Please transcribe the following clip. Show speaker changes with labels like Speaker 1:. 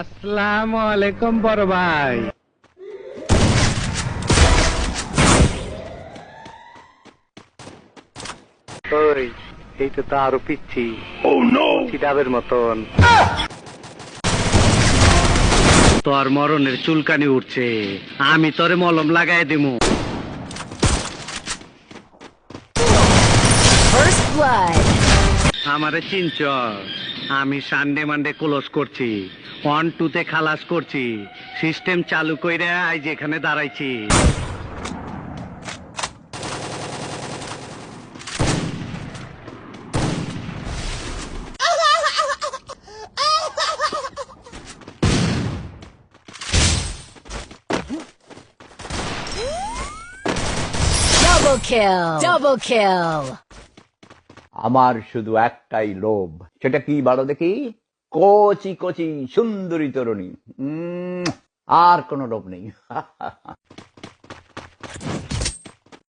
Speaker 1: আসসালামু আলাইকুম বড় ভাই। ওই এইটা তো আরও পিচ্ছি। কিতাবের মতন। তোর মরণের চুলকানি উঠছে। আমি তোরে মলম লাগাই দিমু।
Speaker 2: First blood.
Speaker 1: আমারে চিনচ আমি সানডে মানডে ক্লোজ করছি ওয়ান টুতে খালাস করছি সিস্টেম চালু কইরা আজ এখানে দাঁড়াইছি
Speaker 2: Double kill. Double kill.
Speaker 3: আমার শুধু একটাই লোভ। সেটা কি বলো দেখি? কচি কচি, সুন্দরী তরুণী। আর কোনো লোভ নেই।